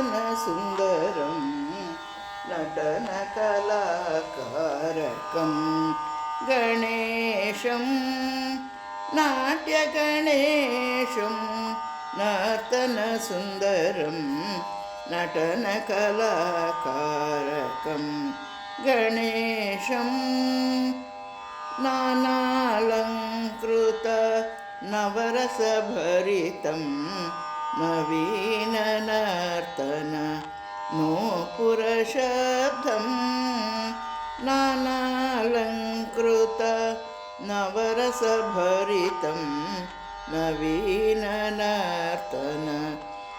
നടന സുന്ദരം നടനകലാകാരകം. ഗണേശം നാട്യഗണേശം നർത്തനസുന്ദരം നടനകലാകാരകം. गणेशं नानालङ्कृत नवरसभरितं नवीननर्तन नूपुरशब्दं नानालङ्कृत नवरसभरितं नवीननर्तन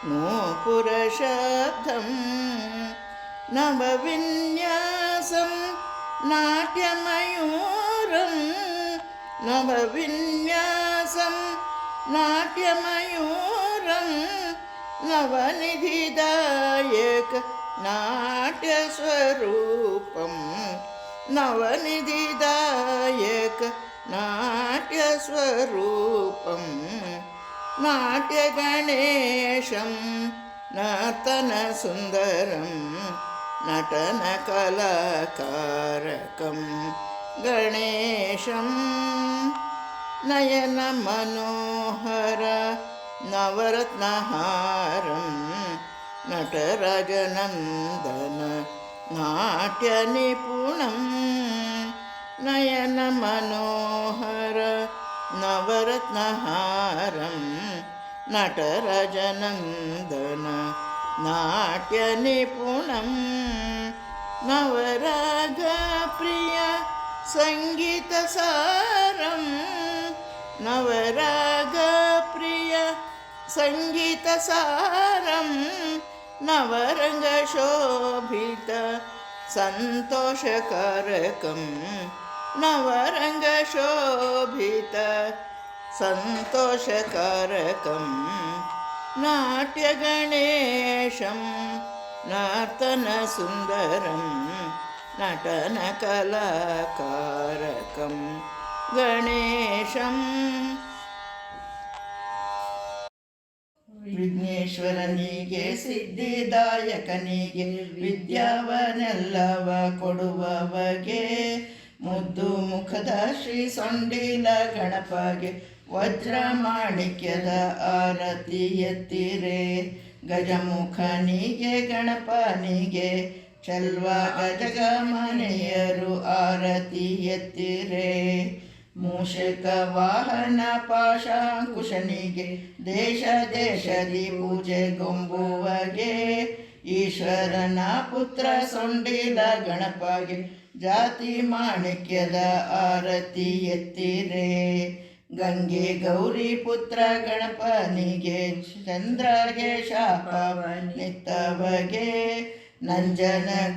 नूपुरशब्दं नवविन्यासं नाट्यमयूरं नवविन्यासं नाट्यमयूरं नवनिधिदायक नाट्यस्वरूपं नवनिधिदायक नाट्यस्वरूपं नाट्यगणेशं नर्तनसुन्दरं नटनकलाकारकं गणेशं नयनमनोहर നവരത്നഹാരം നടരാജനന്ദന നാട്യനിപുണം നയനമനോഹര നവരത്നഹാരം നടരജനന്ദന നാട്യനിപുണം നവരാഗപ്രിയ സംഗീതസാരം നവരാഗ सङ्गीतसारं नवरङ्गशोभित सन्तोषकारकं नवरङ्गशोभित सन्तोषकारकं नाट्यगणेशं नर्तनसुन्दरं नटनकलाकारकं गणेशम् ವಿಘ್ನೇಶ್ವರನಿಗೆ ಸಿದ್ಧಿದಾಯಕನಿಗೆ ವಿದ್ಯಾವನೆಲ್ಲವ ಕೊಡುವವಗೆ. ಮುದ್ದು ಮುಖದ ಶ್ರೀ ಸೊಂಡಿಲ ಗಣಪಗೆ ವಜ್ರ ಮಾಣಿಕ್ಯದ ಆರತಿ ಎತ್ತಿರೆ. ಗಜಮುಖನಿಗೆ, ಗಣಪನಿಗೆ, ಚಲ್ವ ಗಜಗ ಮನೆಯರು ಆರತಿ ಎತ್ತಿರೆ. ಮೂಷಕ ವಾಹನ ಪಾಶಾಂಕುಶನಿಗೆ, ದೇಶ ದೇಶದಿ ಪೂಜೆ ಗೊಂಬುವಗೆ ಈಶ್ವರನ ಪುತ್ರ ಸೊಂಡಿದ ಗಣಪಗೆ, ಜಾತಿ ಮಾಣಿಕ್ಯದ ಆರತಿ ಎತ್ತಿರೆ. ಗಂಗೆ ಗೌರಿ ಪುತ್ರ ಗಣಪನಿಗೆ, ಚಂದ್ರಗೆ ನಂಜನ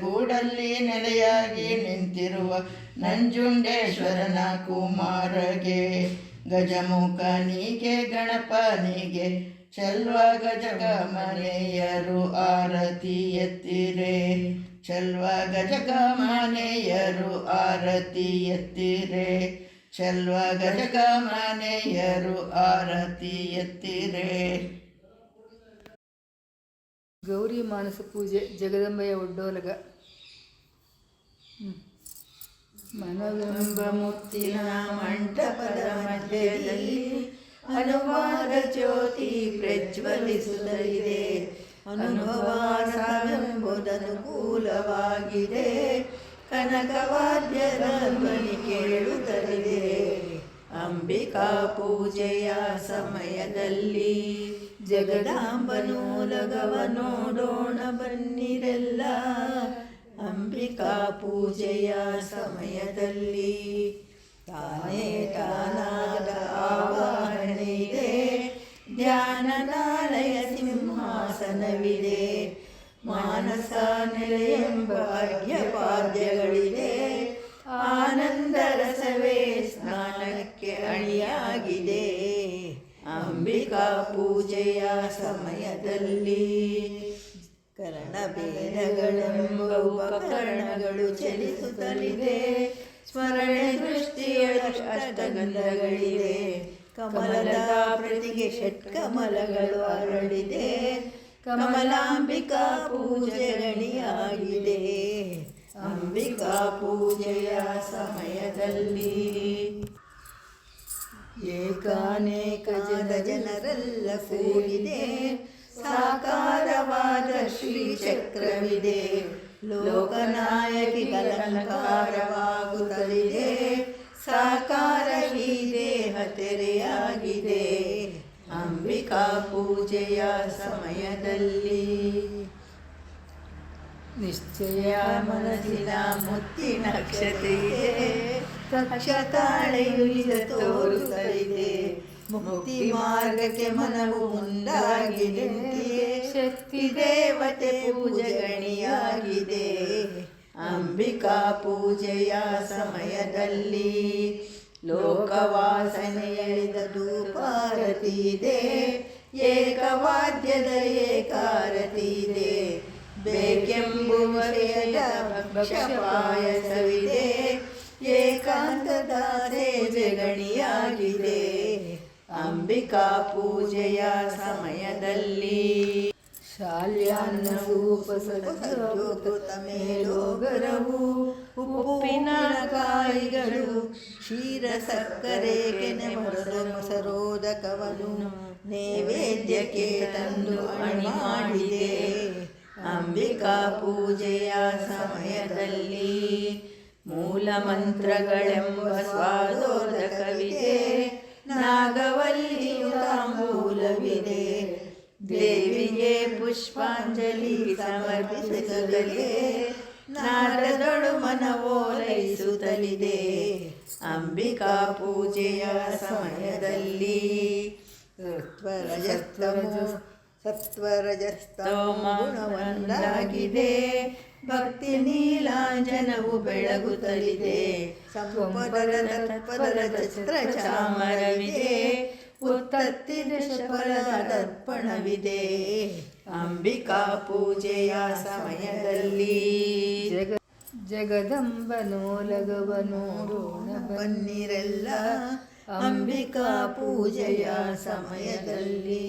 ಗೂಡಲ್ಲಿ ನೆಲೆಯಾಗಿ ನಿಂತಿರುವ ನಂಜುಂಡೇಶ್ವರನ ಕುಮಾರಗೆ. ಗಜಮುಖನಿಗೆ ಗಣಪನಿಗೆ ಚೆಲ್ವ ಗಜಗ ಮನೆಯರು ಆರತಿ ಎತ್ತಿರೆ. ಚೆಲ್ವ ಗಜಗ ಮನೆಯರು ಆರತಿ ಎತ್ತಿರೆ. ಚೆಲ್ವ ಗಜಗ ಮನೆಯರು ಆರತಿ ಎತ್ತಿರೆ. ಗೌರಿ ಮಾನಸ ಪೂಜೆ ಜಗದಂಬೆಯ ಒಡ್ಡೋಲಗ. ಮನವೆಂಬ ಮುತ್ತಿನ ಮಂಟಪದ ಮಧ್ಯದಲ್ಲಿ ಅನುವಾದ ಜ್ಯೋತಿ ಪ್ರಜ್ವಲಿಸುತ್ತಲಿದೆ. ಅನುಭವ ಸಾವೆಂಬುದನುಕೂಲವಾಗಿದೆ ಕನಕವಾದ್ಯದ ಧ್ವನಿ ಕೇಳುತ್ತಲಿದೆ. ಅಂಬಿಕಾ ಪೂಜೆಯ ಸಮಯದಲ್ಲಿ ಜಗದಾಂಬನೂಲಗವ ನೋಡೋಣ ಬನ್ನಿರೆಲ್ಲ. ಅಂಬಿಕಾ ಪೂಜೆಯ ಸಮಯದಲ್ಲಿ ತಾನೇ ತಾನಾದ ಆವಾಹನೆ ಇದೆ ಸಿಂಹಾಸನವಿದೆ. ಮಾನಸ ನೆಲೆಯೆಂಬ ಅರ್ಘ್ಯಪಾದ್ಯಗಳಿದೆ. ಆನಂದ ರಸವೇ ಸ್ನಾನಕ್ಕೆ ಅಣಿಯಾಗಿದೆ. ಅಂಬಿಕಾ ಸಮಯದಲ್ಲಿ ಕರ್ಣಭೇದಗಳೆಂಬ ಉಪಕರಣಗಳು ಚಲಿಸುತ್ತಲಿದೆ. ಸ್ಮರಣೆ ದೃಷ್ಟಿಯ ಅಷ್ಟಗಂಧಗಳಿವೆ. ಕಮಲದ ಪ್ರತಿಗೆ ಷಟ್ಕಮಲಗಳು ಅರಳಿದೆ. ಕಮಲಾಂಬಿಕಾ ಪೂಜೆ ಗಣಿಯಾಗಿದೆ. ಅಂಬಿಕಾ ಪೂಜೆಯ ಸಮಯದಲ್ಲಿ ಏಕಾನೇಕ ಜನ ಜನರೆಲ್ಲ ಕೂಡಿದೆ. ಸಾಕಾರವಾದ ಶ್ರೀಚಕ್ರವಿದೆ. ಲೋಕನಾಯಕಿ ಅಲಂಕಾರವಾಗುತ್ತಲಿದೆ ಸಾಕಾರ ಈ ದೇಹ ತೆರೆಯಾಗಿದೆ. ಅಂಬಿಕಾ ಪೂಜೆಯ ಸಮಯದಲ್ಲಿ ನಿಶ್ಚಯ ಮನಸ್ಸಿನ ಮುತ್ತಿನ ಕ್ಷತೆಯಿದೆ ಕಕ್ಷತಾಳೆಯುಳಿದ ತೋರುತ್ತಲಿದೆ ಮುಕ್ತಿ ಮಾರ್ಗಕ್ಕೆ ಮನವು ಮುಂದಾಗಿದೆ ಶಕ್ತಿ ದೇವತೆ ಪೂಜೆ ಗಣಿಯಾಗಿದೆ. ಅಂಬಿಕಾ ಪೂಜೆಯ ಸಮಯದಲ್ಲಿ ಲೋಕವಾಸನೆಯಳಿದ ಧೂಪಾರತಿ ಇದೆ. ಏಕವಾದ್ಯದ ಏಕಾರತಿ ಇದೆ. ಬೇಕೆಂಬುವ ಭಕ್ಷ್ಯ ಪಾಯಸವಿದೆ. ಗಣಿಯಾಗಿದೆ ಅಂಬಿಕಾ ಪೂಜೆಯ ಸಮಯದಲ್ಲಿ. ಶಾಲ್ಯಾನ್ನ ಸೂಪ ಕೃತ ಮೇಲೋಗರವು ಉಪ್ಪಿನ ಕಾಯಿಗಳು, ಕ್ಷೀರ ಸಕ್ಕರೆ ಕೆನೆ ಮೊಸರು ಮೊಸರೋದಕವನ್ನು ನೈವೇದ್ಯಕ್ಕೆ ತಂದು ಅಣಿ ಮಾಡಿದೆ ಅಂಬಿಕಾ ಪೂಜೆಯ ಸಮಯದಲ್ಲಿ ಮೂಲ ಮಂತ್ರಗಳೆಂಬ ಸ್ವಾದೋದಕವಿದೆ. ನಾಗವಲ್ಲಿಯು ತಾಂಬೂಲವಿದೆ. ದೇವಿಗೆ ಪುಷ್ಪಾಂಜಲಿ ಸಮರ್ಪಿಸುತ್ತಲೇ ನಾರದೊಳು ಮನವೋಲೈಸುತ್ತಲಿದೆ. ಅಂಬಿಕಾ ಪೂಜೆಯ ಸಮಯದಲ್ಲಿ. ಸತ್ವರಜಸ್ತಮೋ ಸತ್ವರಜಸ್ತಮ ಗುಣವೊಂದಾಗಿದೆ ಭಕ್ತಿ ನೀಲಾಂಜನವು ಬೆಳಗುತ್ತಲಿದೆ. ತತ್ಪದರ ಚಿತ್ರ ಚಾಮರವಿದೆ ಉತ್ತತ್ತಿ ದಶಪರ ದರ್ಪಣವಿದೆ. ಅಂಬಿಕಾ ಪೂಜೆಯ ಸಮಯದಲ್ಲಿ ಜಗ ರೋಣ ಬನ್ನಿರೆಲ್ಲ ಅಂಬಿಕಾ ಪೂಜೆಯ ಸಮಯದಲ್ಲಿ.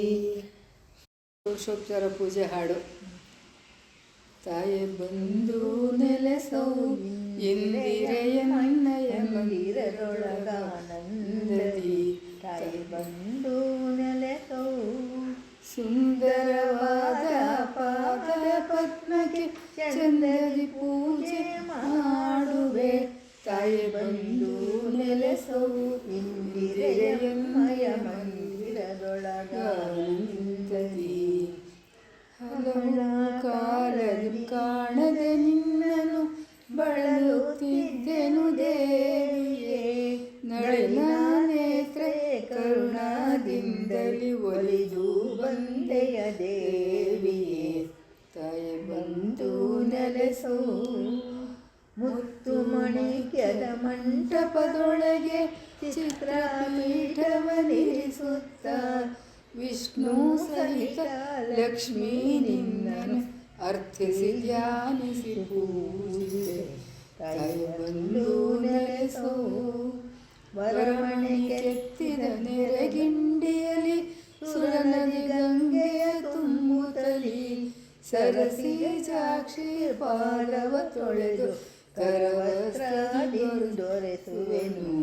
ಪುರುಷೋಪಚಾರ ಪೂಜೆ ಹಾಡು. ತಾಯೆ ಬಂದು ನೆಲೆಸೌ ಇಂದಿರೆಯ ಮನ್ನಯ ಮಂದಿರದೊಳಗಾನಂದದಿ ತಾಯಿ ಬಂದು ನೆಲೆಸೌ ಸುಂದರವಾದ ಪಾದ ಪದ್ಮಕ್ಕೆ ಚಂದದಿ ಪೂಜೆ ಮಾಡುವೆ ತಾಯಿ ಬಂದು ನೆಲೆಸೌ ಇಂದಿರೆಯಮ್ಮಯ ಮಂದಿರದೊಳಗಾನಂದದಿ ಹಲವು ಕಾಲದಿ ಕಾಣದೆ ನಿನ್ನನು ಬಳಲುತ್ತಿದ್ದೆನು ದೇವಿಯೇ. ನಳಿನ ನೇತ್ರೆ ಕರುಣಾದಿಂದಲಿ ಒಲಿದು ಬಂದೆಯ ದೇವಿಯೇ. ತಾಯಿ ಬಂದು ನೆಲೆಸೋ ಮುತ್ತು ಮಣಿಕ್ಯದ ಮಂಟಪದೊಳಗೆ ಚಿತ್ರಪೀಠವನಿರಿಸುತ್ತ ವಿಷ್ಣು ಸಹಿತ ಲಕ್ಷ್ಮೀ ನಿನ್ನನು ಅರ್ಥಿಸಿ ಧ್ಯಾನಿಸಿ ಪೂಜಿಸೆ ತಾಯಿ ಬಂದು ನೆಲೆಸೋ ವರಮಣಿ ಕೆತ್ತಿದ ನೆರೆಗಿಂಡಿಯಲಿ ಸುರನದಿ ಗಂಗೆಯ ತುಂಬುತ್ತಲಿ ಸರಸಿ ಜಾಕ್ಷಿ ಪಾದವ ತೊಳೆದು ಕರವಸ್ತ್ರದಿ ದೊರೆಸುವೆನು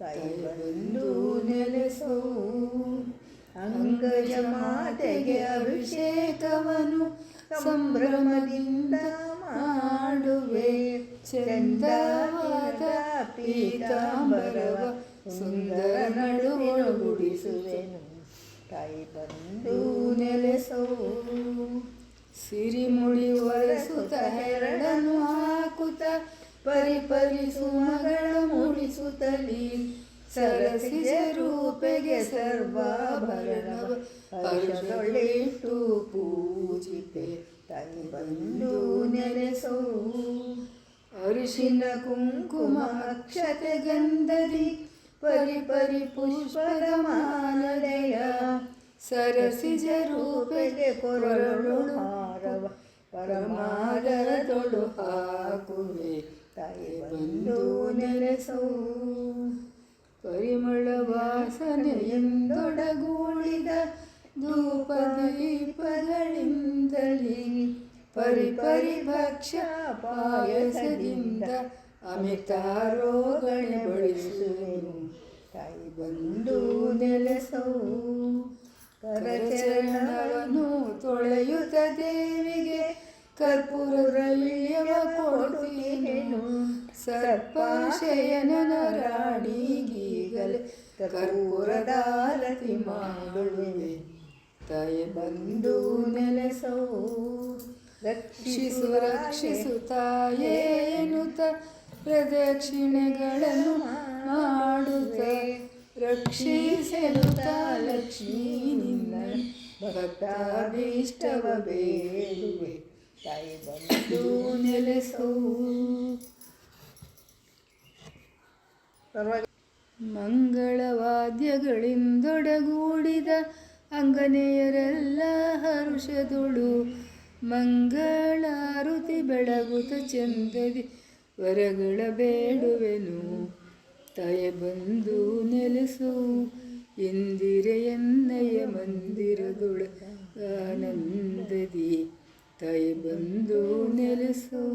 ತಾಯಿ ಬಂದು ನೆಲೆಸೋ ಅಂಗಜ ಮಾತೆಗೆ ಅಭಿಷೇಕವನು ಸಂಭ್ರಮದಿಂದ ಮಾಡುವೆ. ಚಂದವಾದ ಪೀತಾಂಬರವ ಸುಂದರ ನಡುವೊಳಗುಡಿಸುವೆನು ತಾಯಿ ಬಂದು ನೆಲೆಸೋ ಸಿರಿಮುಡಿ ಒರೆಸುತ್ತ ಹೆರಡನು ಹಾಕುತ್ತ ಪರಿಪರಿಸು ಮಗಳ ಮೂಡಿಸುತ್ತಲಿ. ಸರಸಿಜ ರೂಪೆಗೆ ಸರ್ವಾಭರಣವ ಹರ್ಷದೊಳಿಟ್ಟು ಪೂಜಿತೆ. ತಾಯಿ ಬಂದು ನೆನೆಸೋ. ಅರಿಶಿನ ಕುಂಕುಮ ಅಕ್ಷತೆ ಗಂಧದಿ. ಪರಿ ಪರಿ ಪುಷ್ಪದ ಮಾಲನೆಯ ಸರಸಿಜ ರೂಪೆಗೆ ಕೊರಳು ಹಾರವ. ಪರಮಾದರದೊಳು ಹಾಕುವೆ. ತಾಯಿ ಬಂದು ನೆಲೆಸೋ ಪರಿಮಳ ವಾಸನೆಯಿಂದೊಡಗೂಡಿದ ಧೂಪ ದೀಪಗಳಿಂದಲೀ ಮನದಿಂದಲೇ ಪರಿ ಪರಿ ಭಕ್ಷ್ಯ ಪಾಯಸದಿಂದ ಅಮಿತಾರೋಗಣೆ ಬಳಸುವೆನು. ತಾಯಿ ಬಂದು ನೆಲೆಸವು. ಕರಚರಣವನ್ನು ತೊಳೆಯುತ್ತ ದೇವಿಗೆ ಕೊಡು ವಿಳ್ಯವ ಸರ್ಪಾಶಯನ ಸರ್ಪಶಯನನ ರಾಣಿಗೀಗಲೇ ಕರ್ಪೂರದಾರತಿ ಮಾಡುವೆ. ತಾಯಿ ಬಂದು ನೆಲೆಸೋ. ರಕ್ಷಿಸು ರಕ್ಷಿಸು ತಾಯೇ ಎನ್ನುತ್ತ ಪ್ರದಕ್ಷಿಣೆಗಳನ್ನು ಮಾಡುತ್ತ. ರಕ್ಷಿಸಲು ಲಕ್ಷ್ಮೀ ನಿನ್ನ ಭಕ್ತಾಭೀಷ್ಟವ ಬೇಡುವೆ. ತಾಯಿ ಬಂದು ನೆಲೆಸೋ. ಪರವಾಗಿ ಮಂಗಳವಾದ್ಯಗಳಿಂದೊಡಗೂಡಿದ ಅಂಗನೆಯರೆಲ್ಲ ಹರುಷದುಳು ಮಂಗಳಾರುತಿ ಬೆಳಗುತ ಚಂದದಿ ವರಗಳ ಬೇಡುವೆನು. ತಯ ಬಂದು ನೆಲೆಸು ಇಂದಿರೆಯನ್ನಯ ಮಂದಿರದೊಳ ಆನಂದದಿ. ತಾಯಿ ಬಂದು ನೆಲೆಸು